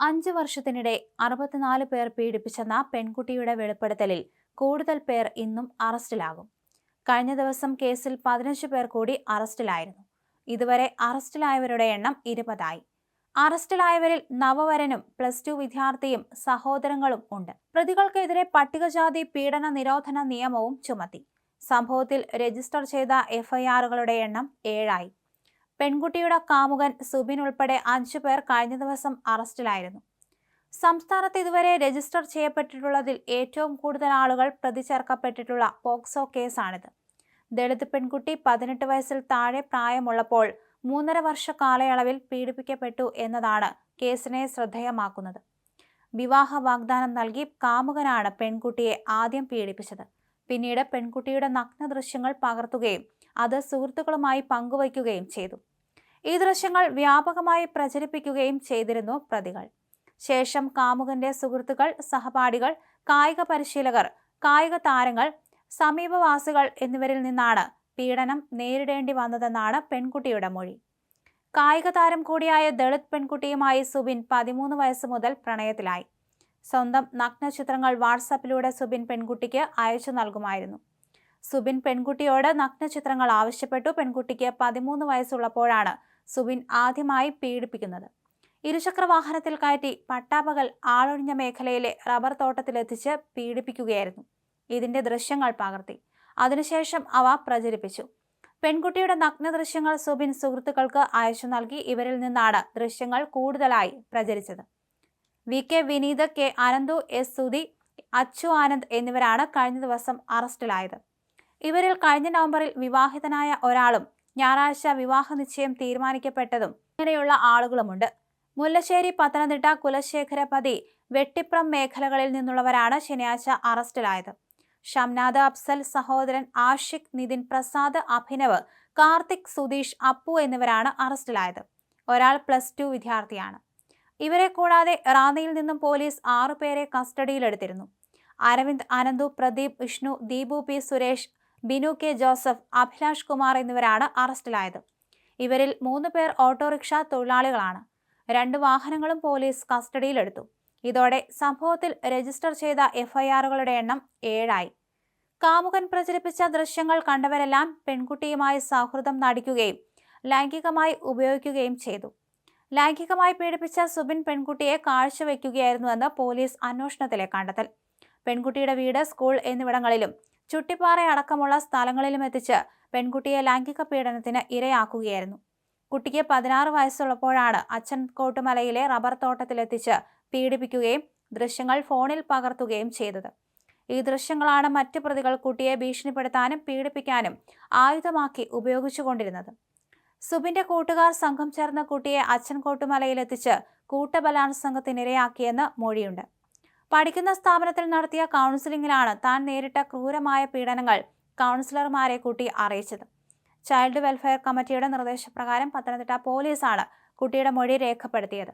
അഞ്ച് വർഷത്തിനിടെ അറുപത്തിനാല് പേർ പീഡിപ്പിച്ചെന്ന പെൺകുട്ടിയുടെ വെളിപ്പെടുത്തലിൽ കൂടുതൽ പേർ ഇന്നും അറസ്റ്റിലാകും. കഴിഞ്ഞ ദിവസം കേസിൽ പതിനഞ്ച് പേർ കൂടി അറസ്റ്റിലായിരുന്നു. ഇതുവരെ അറസ്റ്റിലായവരുടെ എണ്ണം ഇരുപതായി. അറസ്റ്റിലായവരിൽ നവവരനും പ്ലസ് ടു വിദ്യാർത്ഥിയും സഹോദരങ്ങളും ഉണ്ട്. പ്രതികൾക്കെതിരെ പട്ടികജാതി പീഡന നിരോധന നിയമവും ചുമത്തി. സംഭവത്തിൽ രജിസ്റ്റർ ചെയ്ത എഫ്ഐആറുകളുടെ എണ്ണം ഏഴായി. പെൺകുട്ടിയുടെ കാമുകൻ സുബിൻ ഉൾപ്പെടെ അഞ്ചു പേർ കഴിഞ്ഞ ദിവസം അറസ്റ്റിലായിരുന്നു. സംസ്ഥാനത്ത് ഇതുവരെ രജിസ്റ്റർ ചെയ്യപ്പെട്ടിട്ടുള്ളതിൽ ഏറ്റവും കൂടുതൽ ആളുകൾ പ്രതി ചേർക്കപ്പെട്ടിട്ടുള്ള പോക്സോ കേസാണിത്. ദളിത് പെൺകുട്ടി പതിനെട്ട് വയസ്സിൽ താഴെ പ്രായമുള്ളപ്പോൾ മൂന്നര വർഷ കാലയളവിൽ പീഡിപ്പിക്കപ്പെട്ടു എന്നതാണ് കേസിനെ ശ്രദ്ധേയമാക്കുന്നത്. വിവാഹ വാഗ്ദാനം നൽകി കാമുകനാണ് പെൺകുട്ടിയെ ആദ്യം പീഡിപ്പിച്ചത്. പിന്നീട് പെൺകുട്ടിയുടെ നഗ്ന ദൃശ്യങ്ങൾ പകർത്തുകയും അത് സുഹൃത്തുക്കളുമായി പങ്കുവയ്ക്കുകയും ചെയ്തു. ഈ ദൃശ്യങ്ങൾ വ്യാപകമായി പ്രചരിപ്പിക്കുകയും ചെയ്തിരുന്നു പ്രതികൾ. ശേഷം കാമുകന്റെ സുഹൃത്തുക്കൾ സഹപാഠികൾ കായിക പരിശീലകർ കായിക താരങ്ങൾ സമീപവാസികൾ എന്നിവരിൽ നിന്നാണ് പീഡനം നേരിടേണ്ടി വന്നതെന്നാണ് പെൺകുട്ടിയുടെ മൊഴി. കായിക താരം കൂടിയായ ദളിത് പെൺകുട്ടിയുമായി സുബിൻ പതിമൂന്ന് വയസ്സ് മുതൽ പ്രണയത്തിലായി. സ്വന്തം നഗ്നചിത്രങ്ങൾ വാട്സാപ്പിലൂടെ സുബിൻ പെൺകുട്ടിക്ക് അയച്ചു നൽകുമായിരുന്നു. സുബിൻ പെൺകുട്ടിയോട് നഗ്നചിത്രങ്ങൾ ആവശ്യപ്പെട്ടു. പെൺകുട്ടിക്ക് പതിമൂന്ന് വയസ്സുള്ളപ്പോഴാണ് സുബിൻ ആദ്യമായി പീഡിപ്പിക്കുന്നത്. ഇരുചക്ര വാഹനത്തിൽ കയറ്റി പട്ടാപകൽ ആളൊഴിഞ്ഞ മേഖലയിലെ റബ്ബർ തോട്ടത്തിലെത്തിച്ച് പീഡിപ്പിക്കുകയായിരുന്നു. ഇതിന്റെ ദൃശ്യങ്ങൾ പകർത്തി. അതിനുശേഷം അവ പ്രചരിപ്പിച്ചു. പെൺകുട്ടിയുടെ നഗ്ന ദൃശ്യങ്ങൾ സുബിൻ സുഹൃത്തുക്കൾക്ക് അയച്ചു നൽകി. ഇവരിൽ നിന്നാണ് ദൃശ്യങ്ങൾ കൂടുതലായി പ്രചരിച്ചത്. V. K. Vineeth K. Ananthu S. Sudhi Achu Anand എന്നിവരാണ് കഴിഞ്ഞ ദിവസം അറസ്റ്റിലായത്. ഇവരിൽ കഴിഞ്ഞ നവംബറിൽ വിവാഹിതനായ ഒരാളും ഞായറാഴ്ച വിവാഹ നിശ്ചയം തീരുമാനിക്കപ്പെട്ടതും ഇങ്ങനെയുള്ള ആളുകളുമുണ്ട്. മുല്ലശ്ശേരി പത്തനംതിട്ട കുലശേഖരപതി വെട്ടിപ്രം മേഖലകളിൽ നിന്നുള്ളവരാണ് ശനിയാഴ്ച അറസ്റ്റിലായത്. ഷംനാദ് അഫ്സൽ സഹോദരൻ ആഷിഖ് നിതിൻ പ്രസാദ് അഭിനവ് കാർത്തിക് സുധീഷ് അപ്പു എന്നിവരാണ് അറസ്റ്റിലായത്. ഒരാൾ പ്ലസ് ടു വിദ്യാർത്ഥിയാണ്. ഇവരെ കൂടാതെ റാന്നിയിൽ നിന്നും പോലീസ് ആറുപേരെ കസ്റ്റഡിയിലെടുത്തിരുന്നു. Aravind Ananthu Pradeep Vishnu Deepu P Suresh Binu K Joseph Abhilash Kumar എന്നിവരാണ് അറസ്റ്റിലായത്. ഇവരിൽ മൂന്ന് പേർ ഓട്ടോറിക്ഷ തൊഴിലാളികളാണ്. രണ്ട് വാഹനങ്ങളും പോലീസ് കസ്റ്റഡിയിലെടുത്തു. ഇതോടെ സംഭവത്തിൽ രജിസ്റ്റർ ചെയ്ത എഫ്ഐആറുകളുടെ എണ്ണം ഏഴായി. കാമുകൻ പ്രചരിപ്പിച്ച ദൃശ്യങ്ങൾ കണ്ടവരെല്ലാം പെൺകുട്ടിയുമായി സൗഹൃദം നടിക്കുകയും ലൈംഗികമായി ഉപയോഗിക്കുകയും ചെയ്തു. ലൈംഗികമായി പീഡിപ്പിച്ച സുബിൻ പെൺകുട്ടിയെ കാഴ്ചവെക്കുകയായിരുന്നുവെന്ന് പോലീസ് അന്വേഷണത്തിലെ കണ്ടെത്തൽ. പെൺകുട്ടിയുടെ വീട് സ്കൂൾ എന്നിവിടങ്ങളിലും ചുട്ടിപ്പാറ അടക്കമുള്ള സ്ഥലങ്ങളിലും എത്തിച്ച് പെൺകുട്ടിയെ ലൈംഗിക പീഡനത്തിന് ഇരയാക്കുകയായിരുന്നു. കുട്ടിക്ക് പതിനാറ് വയസ്സുള്ളപ്പോഴാണ് അച്ഛൻ കോട്ടുമലയിലെ റബ്ബർ തോട്ടത്തിലെത്തിച്ച് പീഡിപ്പിക്കുകയും ദൃശ്യങ്ങൾ ഫോണിൽ പകർത്തുകയും ചെയ്തത്. ഈ ദൃശ്യങ്ങളാണ് മറ്റ് പ്രതികൾ കുട്ടിയെ ഭീഷണിപ്പെടുത്താനും പീഡിപ്പിക്കാനും ആയുധമാക്കി ഉപയോഗിച്ചുകൊണ്ടിരുന്നത് സുബിന്റെ കൂട്ടുകാർ സംഘം ചേർന്ന കുട്ടിയെ അച്ഛൻ കോട്ടുമലയിലെത്തിച്ച് കൂട്ടബലാത്സംഗത്തിനിരയാക്കിയെന്ന് മൊഴിയുണ്ട്. പഠിക്കുന്ന സ്ഥാപനത്തിൽ നടത്തിയ കൗൺസിലിംഗിലാണ് താൻ നേരിട്ട ക്രൂരമായ പീഡനങ്ങൾ കൗൺസിലർമാരെ കൂട്ടി അറിയിച്ചത്. ചൈൽഡ് വെൽഫെയർ കമ്മിറ്റിയുടെ നിർദ്ദേശപ്രകാരം പത്തനംതിട്ട പോലീസാണ് കുട്ടിയുടെ മൊഴി രേഖപ്പെടുത്തിയത്.